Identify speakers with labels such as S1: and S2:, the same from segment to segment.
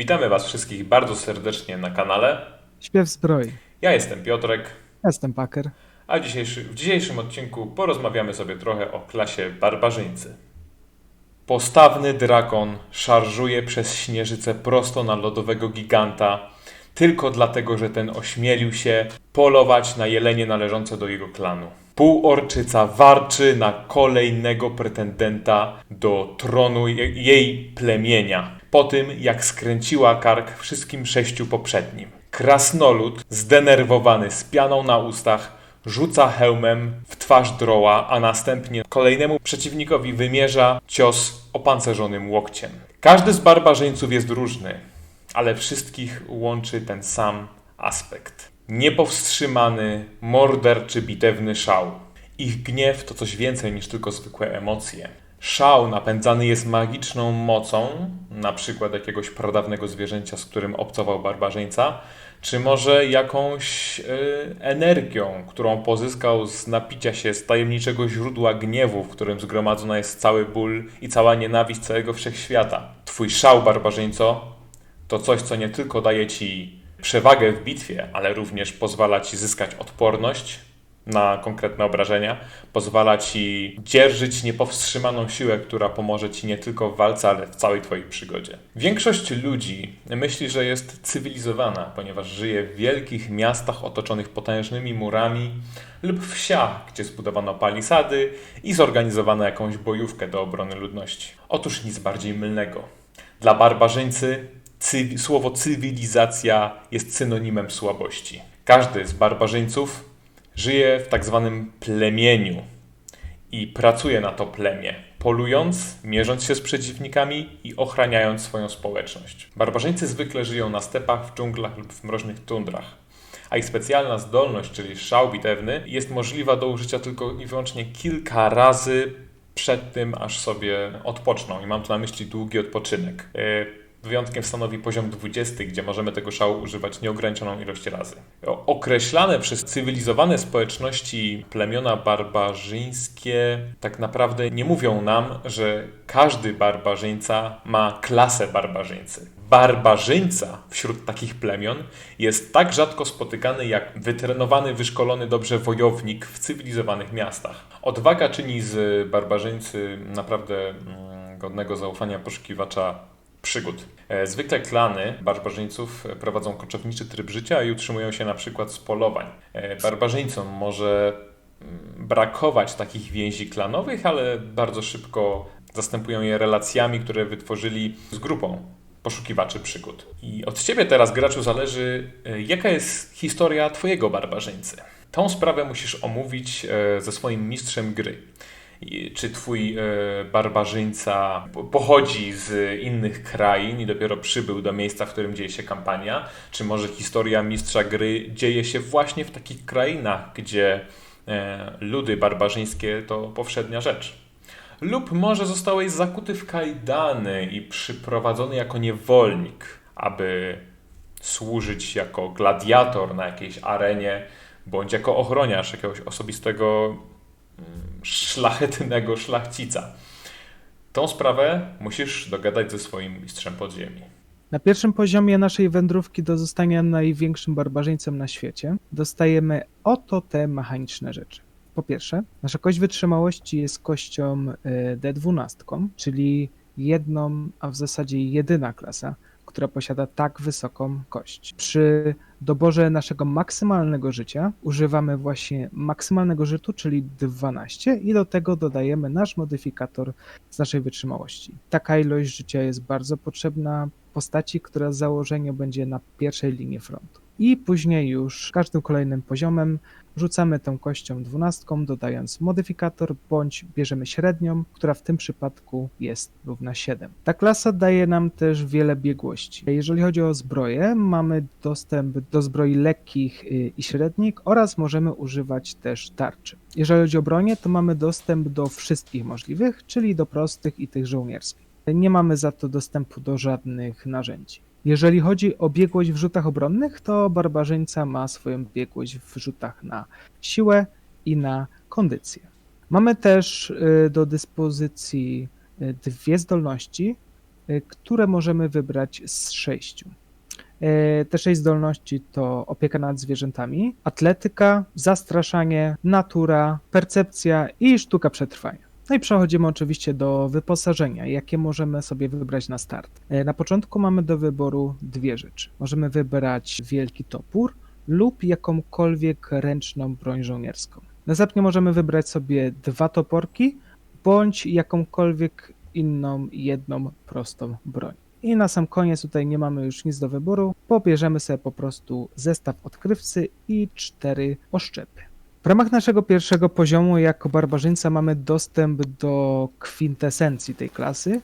S1: Witamy Was wszystkich bardzo serdecznie na kanale.
S2: Śpiew zbroi.
S1: Ja jestem Piotrek,
S2: Jestem Paker.
S1: a dzisiejszy, w dzisiejszym odcinku porozmawiamy sobie trochę o klasie barbarzyńcy. Postawny drakon szarżuje przez śnieżycę prosto na lodowego giganta, tylko dlatego, że ten ośmielił się polować na jelenie należące do jego klanu. Półorczyca warczy na kolejnego pretendenta do tronu je- jej plemienia, po tym jak skręciła kark wszystkim sześciu poprzednim. Krasnolud, zdenerwowany z pianą na ustach, rzuca hełmem w twarz droła, a następnie kolejnemu przeciwnikowi wymierza cios opancerzonym łokciem. Każdy z barbarzyńców jest różny, ale wszystkich łączy ten sam aspekt. Niepowstrzymany, morderczy, bitewny szał. Ich gniew to coś więcej niż tylko zwykłe emocje. Szał napędzany jest magiczną mocą, na przykład jakiegoś pradawnego zwierzęcia, z którym obcował barbarzyńca, czy może jakąś y, energią, którą pozyskał z napicia się z tajemniczego źródła gniewu, w którym zgromadzona jest cały ból i cała nienawiść całego wszechświata. Twój szał, barbarzyńco, to coś, co nie tylko daje ci przewagę w bitwie, ale również pozwala ci zyskać odporność na konkretne obrażenia, pozwala ci dzierżyć niepowstrzymaną siłę, która pomoże ci nie tylko w walce, ale w całej twojej przygodzie. Większość ludzi myśli, że jest cywilizowana, ponieważ żyje w wielkich miastach otoczonych potężnymi murami lub wsiach, gdzie zbudowano palisady i zorganizowano jakąś bojówkę do obrony ludności. Otóż nic bardziej mylnego. Dla barbarzyńcy cywi- słowo cywilizacja jest synonimem słabości. Każdy z barbarzyńców żyje w tak zwanym plemieniu i pracuje na to plemię, polując, mierząc się z przeciwnikami i ochraniając swoją społeczność. Barbarzyńcy zwykle żyją na stepach, w dżunglach lub w mroźnych tundrach. A ich specjalna zdolność, czyli szał bitewny, jest możliwa do użycia tylko i wyłącznie kilka razy przed tym, aż sobie odpoczną. I mam tu na myśli długi odpoczynek. Wyjątkiem stanowi poziom 20, gdzie możemy tego szału używać nieograniczoną ilość razy. Określane przez cywilizowane społeczności plemiona barbarzyńskie tak naprawdę nie mówią nam, że każdy barbarzyńca ma klasę barbarzyńcy. Barbarzyńca wśród takich plemion jest tak rzadko spotykany jak wytrenowany, wyszkolony dobrze wojownik w cywilizowanych miastach. Odwaga czyni z barbarzyńcy naprawdę mm, godnego zaufania poszukiwacza przygód. E, Zwykle klany barbarzyńców prowadzą koczowniczy tryb życia i utrzymują się na przykład z polowań. E, Barbarzyńcom może mm, brakować takich więzi klanowych, ale bardzo szybko zastępują je relacjami, które wytworzyli z grupą poszukiwaczy przygód. I od ciebie teraz, graczu, zależy, e, jaka jest historia twojego barbarzyńcy. Tą sprawę musisz omówić ze swoim mistrzem gry. Czy twój e, barbarzyńca po- pochodzi z innych krain i dopiero przybył do miejsca, w którym dzieje się kampania? Czy może historia mistrza gry dzieje się właśnie w takich krainach, gdzie e, ludy barbarzyńskie to powszednia rzecz? Lub może zostałeś zakuty w kajdany i przyprowadzony jako niewolnik, aby służyć jako gladiator na jakiejś arenie, bądź jako ochroniarz jakiegoś osobistego mm, szlachetnego szlachcica. Tą sprawę musisz dogadać ze swoim mistrzem podziemi.
S2: Na pierwszym poziomie naszej wędrówki do zostania największym barbarzyńcą na świecie dostajemy oto te mechaniczne rzeczy. Po pierwsze, nasza kość wytrzymałości jest kością y, D12, czyli jedną, a w zasadzie jedyna klasa, która posiada tak wysoką kość. Przy doborze naszego maksymalnego życia używamy właśnie maksymalnego żytu, czyli 12 i do tego dodajemy nasz modyfikator z naszej wytrzymałości. Taka ilość życia jest bardzo potrzebna postaci, która z będzie na pierwszej linii frontu. I później już każdym kolejnym poziomem rzucamy tą kością 12, dodając modyfikator, bądź bierzemy średnią, która w tym przypadku jest równa 7. Ta klasa daje nam też wiele biegłości. Jeżeli chodzi o zbroję, mamy dostęp do zbroi lekkich y, i średnich oraz możemy używać też tarczy. Jeżeli chodzi o bronię, to mamy dostęp do wszystkich możliwych, czyli do prostych i tych żołnierskich. Nie mamy za to dostępu do żadnych narzędzi. Jeżeli chodzi o biegłość w rzutach obronnych, to barbarzyńca ma swoją biegłość w rzutach na siłę i na kondycję. Mamy też y, do dyspozycji y, dwie zdolności, y, które możemy wybrać z sześciu. Te sześć zdolności to opieka nad zwierzętami, atletyka, zastraszanie, natura, percepcja i sztuka przetrwania. No i przechodzimy oczywiście do wyposażenia, jakie możemy sobie wybrać na start. E, Na początku mamy do wyboru dwie rzeczy. Możemy wybrać wielki topór lub jakąkolwiek ręczną broń żołnierską. Następnie możemy wybrać sobie dwa toporki bądź jakąkolwiek inną jedną prostą broń. I na sam koniec tutaj nie mamy już nic do wyboru, pobierzemy sobie po prostu zestaw odkrywcy i cztery oszczepy. W ramach naszego pierwszego poziomu jako barbarzyńca mamy dostęp do kwintesencji tej klasy,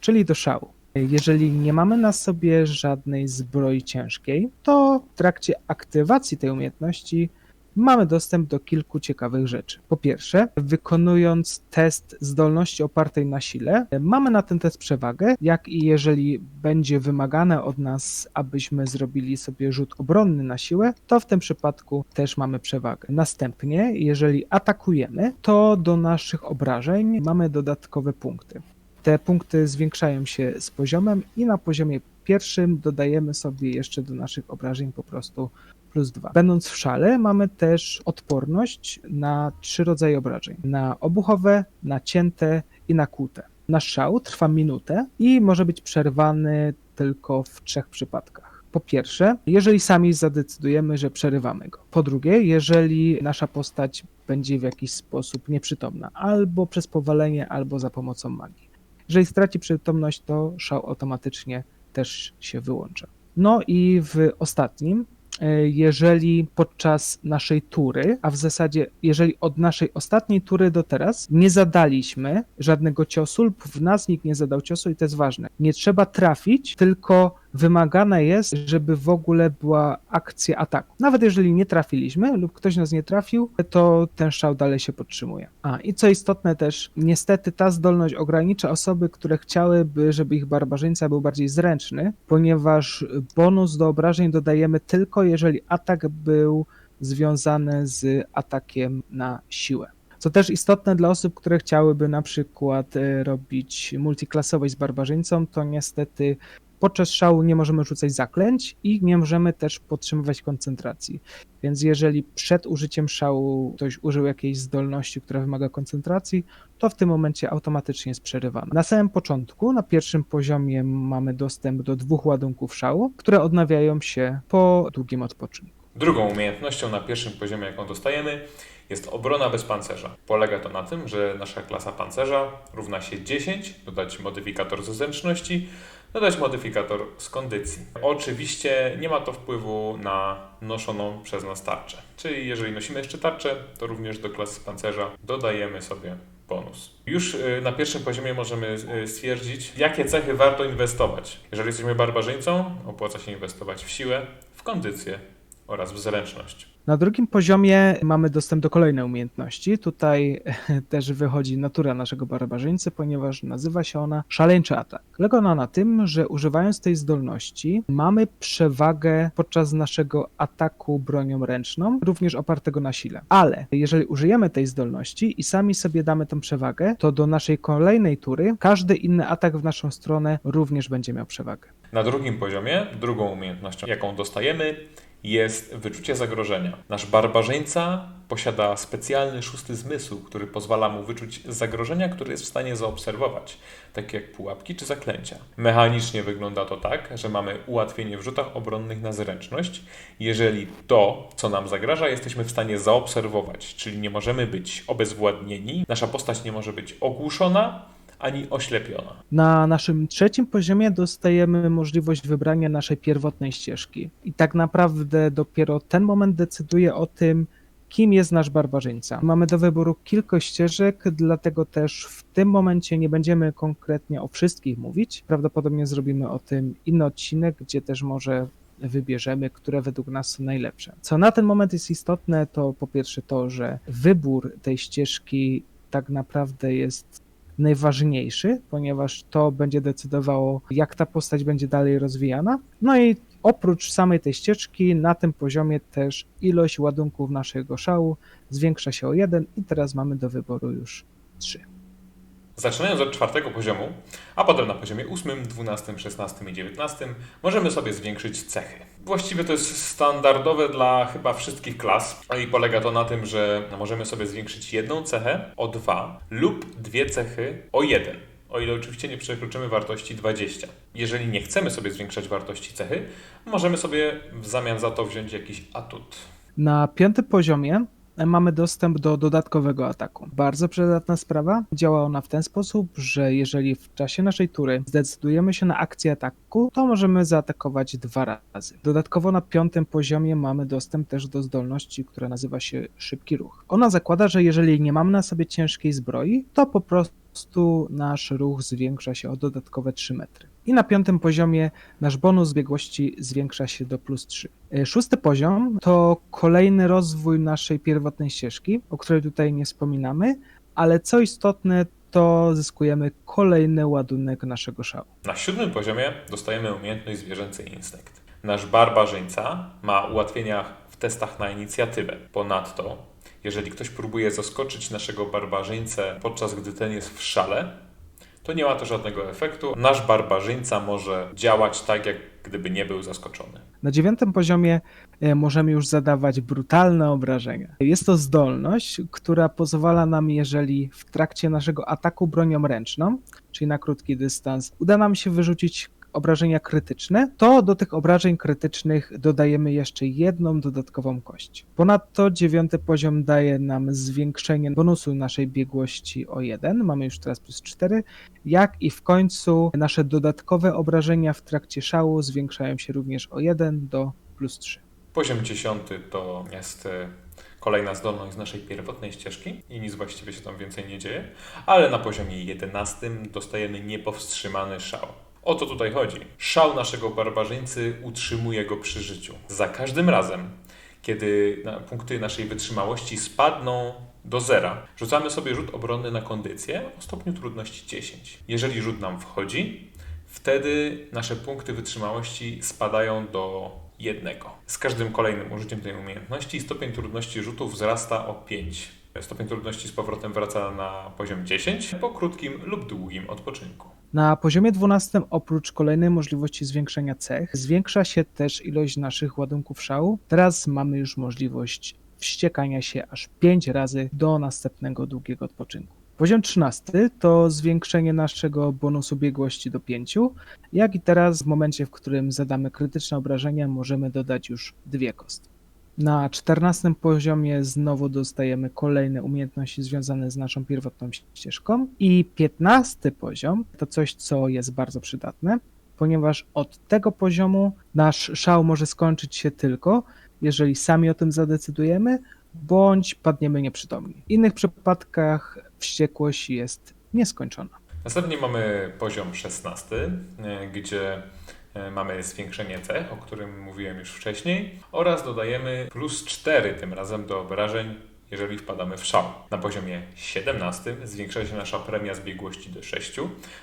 S2: czyli do szału. Jeżeli nie mamy na sobie żadnej zbroi ciężkiej, to w trakcie aktywacji tej umiejętności mamy dostęp do kilku ciekawych rzeczy. Po pierwsze, wykonując test zdolności opartej na sile, mamy na ten test przewagę, jak i jeżeli będzie wymagane od nas, abyśmy zrobili sobie rzut obronny na siłę, to w tym przypadku też mamy przewagę. Następnie, jeżeli atakujemy, to do naszych obrażeń mamy dodatkowe punkty. Te punkty zwiększają się z poziomem i na poziomie pierwszym dodajemy sobie jeszcze do naszych obrażeń po prostu plus 2. Będąc w szale, mamy też odporność na trzy rodzaje obrażeń: na obuchowe, na cięte i na kłute. Nasz szał trwa minutę i może być przerwany tylko w trzech przypadkach. Po pierwsze, jeżeli sami zadecydujemy, że przerywamy go. Po drugie, jeżeli nasza postać będzie w jakiś sposób nieprzytomna, albo przez powalenie, albo za pomocą magii. Jeżeli straci przytomność, to szał automatycznie też się wyłącza. No i w ostatnim, jeżeli podczas naszej tury, a w zasadzie jeżeli od naszej ostatniej tury do teraz nie zadaliśmy żadnego ciosu lub w nas nikt nie zadał ciosu i to jest ważne. Nie trzeba trafić, tylko wymagane jest, żeby w ogóle była akcja ataku. Nawet jeżeli nie trafiliśmy lub ktoś nas nie trafił, to ten szał dalej się podtrzymuje. A i co istotne też, niestety ta zdolność ogranicza osoby, które chciałyby, żeby ich barbarzyńca był bardziej zręczny, ponieważ bonus do obrażeń dodajemy tylko jeżeli atak był związany z atakiem na siłę. Co też istotne dla osób, które chciałyby na przykład e, robić multiklasowość z barbarzyńcą, to niestety podczas szału nie możemy rzucać zaklęć i nie możemy też podtrzymywać koncentracji. Więc jeżeli przed użyciem szału ktoś użył jakiejś zdolności, która wymaga koncentracji, to w tym momencie automatycznie jest przerywana. Na samym początku, na pierwszym poziomie mamy dostęp do dwóch ładunków szału, które odnawiają się po długim odpoczynku.
S1: Drugą umiejętnością na pierwszym poziomie, jaką dostajemy, jest obrona bez pancerza. Polega to na tym, że nasza klasa pancerza równa się 10, dodać modyfikator ze zręczności, dodać modyfikator z kondycji. Oczywiście nie ma to wpływu na noszoną przez nas tarczę. Czyli jeżeli nosimy jeszcze tarczę, to również do klasy pancerza dodajemy sobie bonus. Już y, na pierwszym poziomie możemy y, stwierdzić, jakie cechy warto inwestować. Jeżeli jesteśmy barbarzyńcą, opłaca się inwestować w siłę, w kondycję oraz w zręczność.
S2: Na drugim poziomie mamy dostęp do kolejnej umiejętności. Tutaj też wychodzi natura naszego barbarzyńcy, ponieważ nazywa się ona szaleńczy atak. Polega ona na tym, że używając tej zdolności mamy przewagę podczas naszego ataku bronią ręczną, również opartego na sile. Ale jeżeli użyjemy tej zdolności i sami sobie damy tą przewagę, to do naszej kolejnej tury każdy inny atak w naszą stronę również będzie miał przewagę.
S1: Na drugim poziomie, drugą umiejętnością, jaką dostajemy, jest wyczucie zagrożenia. Nasz barbarzyńca posiada specjalny szósty zmysł, który pozwala mu wyczuć zagrożenia, które jest w stanie zaobserwować, takie jak pułapki czy zaklęcia. Mechanicznie wygląda to tak, że mamy ułatwienie w rzutach obronnych na zręczność, jeżeli to, co nam zagraża, jesteśmy w stanie zaobserwować, czyli nie możemy być obezwładnieni, nasza postać nie może być ogłuszona, ani oślepiona.
S2: Na naszym trzecim poziomie dostajemy możliwość wybrania naszej pierwotnej ścieżki. I tak naprawdę dopiero ten moment decyduje o tym, kim jest nasz barbarzyńca. Mamy do wyboru kilka ścieżek, dlatego też w tym momencie nie będziemy konkretnie o wszystkich mówić. Prawdopodobnie zrobimy o tym inny odcinek, gdzie też może wybierzemy, które według nas są najlepsze. Co na ten moment jest istotne, to po pierwsze to, że wybór tej ścieżki tak naprawdę jest najważniejszy, ponieważ to będzie decydowało, jak ta postać będzie dalej rozwijana. No i oprócz samej tej ścieżki, na tym poziomie też ilość ładunków naszego szału zwiększa się o jeden i teraz mamy do wyboru już trzy.
S1: Zaczynając od czwartego poziomu, a potem na poziomie ósmym, dwunastym, szesnastym i dziewiętnastym możemy sobie zwiększyć cechy. Właściwie to jest standardowe dla chyba wszystkich klas i polega to na tym, że możemy sobie zwiększyć jedną cechę o dwa lub dwie cechy o jeden. O ile oczywiście nie przekroczymy wartości 20. Jeżeli nie chcemy sobie zwiększać wartości cechy, możemy sobie w zamian za to wziąć jakiś atut.
S2: Na piątym poziomie mamy dostęp do dodatkowego ataku. Bardzo przydatna sprawa. Działa ona w ten sposób, że jeżeli w czasie naszej tury zdecydujemy się na akcję ataku, to możemy zaatakować dwa razy. Dodatkowo na piątym poziomie mamy dostęp też do zdolności, która nazywa się szybki ruch. Ona zakłada, że jeżeli nie mamy na sobie ciężkiej zbroi, to po prostu nasz ruch zwiększa się o dodatkowe 3 metry. I na piątym poziomie nasz bonus biegłości zwiększa się do plus 3. E, Szósty poziom to kolejny rozwój naszej pierwotnej ścieżki, o której tutaj nie wspominamy, ale co istotne, to zyskujemy kolejny ładunek naszego szału.
S1: Na siódmym poziomie dostajemy umiejętność zwierzęcy instynkt. Nasz barbarzyńca ma ułatwienia w testach na inicjatywę. Ponadto, jeżeli ktoś próbuje zaskoczyć naszego barbarzyńcę podczas gdy ten jest w szale, to nie ma to żadnego efektu. Nasz barbarzyńca może działać tak, jak gdyby nie był zaskoczony.
S2: Na dziewiątym poziomie e, możemy już zadawać brutalne obrażenia. Jest to zdolność, która pozwala nam, jeżeli w trakcie naszego ataku bronią ręczną, czyli na krótki dystans, uda nam się wyrzucić obrażenia krytyczne, to do tych obrażeń krytycznych dodajemy jeszcze jedną dodatkową kość. Ponadto dziewiąty poziom daje nam zwiększenie bonusu naszej biegłości o 1, mamy już teraz plus 4, jak i w końcu nasze dodatkowe obrażenia w trakcie szału zwiększają się również o 1 do plus 3.
S1: Poziom dziesiąty to jest e, kolejna zdolność z naszej pierwotnej ścieżki i nic właściwie się tam więcej nie dzieje, ale na poziomie jedenastym dostajemy niepowstrzymany szał. O to tutaj chodzi. Szał naszego barbarzyńcy utrzymuje go przy życiu. Za każdym razem, kiedy punkty naszej wytrzymałości spadną do zera, rzucamy sobie rzut obronny na kondycję o stopniu trudności 10. Jeżeli rzut nam wchodzi, wtedy nasze punkty wytrzymałości spadają do jednego. Z każdym kolejnym użyciem tej umiejętności stopień trudności rzutu wzrasta o 5. Stopień trudności z powrotem wraca na poziom 10 po krótkim lub długim odpoczynku.
S2: Na poziomie 12 oprócz kolejnej możliwości zwiększenia cech, zwiększa się też ilość naszych ładunków szału. Teraz mamy już możliwość wściekania się aż 5 razy do następnego długiego odpoczynku. Poziom 13 to zwiększenie naszego bonusu biegłości do 5, jak i teraz w momencie, w którym zadamy krytyczne obrażenia, możemy dodać już dwie kostki. Na 14 poziomie znowu dostajemy kolejne umiejętności związane z naszą pierwotną ścieżką. I 15 poziom to coś, co jest bardzo przydatne, ponieważ od tego poziomu nasz szał może skończyć się tylko, jeżeli sami o tym zadecydujemy, bądź padniemy nieprzytomni. W innych przypadkach wściekłość jest nieskończona.
S1: Następnie mamy poziom 16, e, gdzie mamy zwiększenie cech, o którym mówiłem już wcześniej, oraz dodajemy plus 4 tym razem do obrażeń, jeżeli wpadamy w szał. Na poziomie 17 zwiększa się nasza premia z biegłości do 6.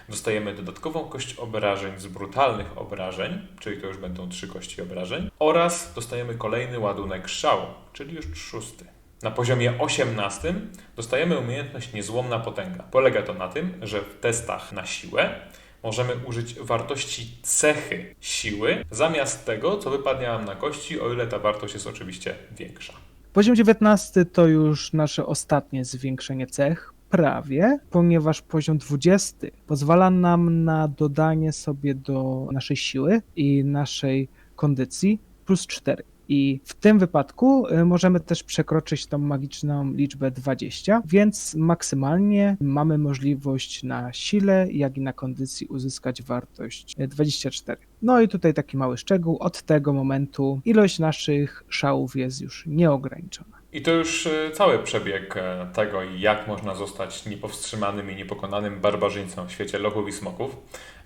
S1: Dostajemy dodatkową kość obrażeń z brutalnych obrażeń, czyli to już będą 3 kości obrażeń, oraz dostajemy kolejny ładunek szału, czyli już szósty. Na poziomie 18 dostajemy umiejętność niezłomna potęga. Polega to na tym, że w testach na siłę możemy użyć wartości cechy siły zamiast tego, co wypadnie nam na kości, o ile ta wartość jest oczywiście większa.
S2: Poziom 19 to już nasze ostatnie zwiększenie cech, prawie, ponieważ poziom 20 pozwala nam na dodanie sobie do naszej siły i naszej kondycji plus 4. I w tym wypadku y, możemy też przekroczyć tą magiczną liczbę 20, więc maksymalnie mamy możliwość na sile, jak i na kondycji uzyskać wartość y, 24. No i tutaj taki mały szczegół, od tego momentu ilość naszych szałów jest już nieograniczona.
S1: I to już e, cały przebieg tego, jak można zostać niepowstrzymanym i niepokonanym barbarzyńcą w świecie lochów i smoków.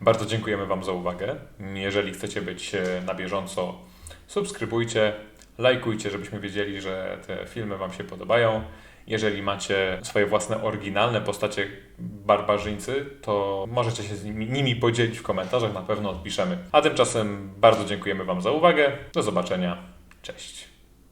S1: Bardzo dziękujemy Wam za uwagę. Jeżeli chcecie być na bieżąco, subskrybujcie, lajkujcie, żebyśmy wiedzieli, że te filmy Wam się podobają. Jeżeli macie swoje własne oryginalne postacie barbarzyńcy, to możecie się z nimi, nimi podzielić w komentarzach, na pewno odpiszemy. A tymczasem bardzo dziękujemy Wam za uwagę. Do zobaczenia. Cześć.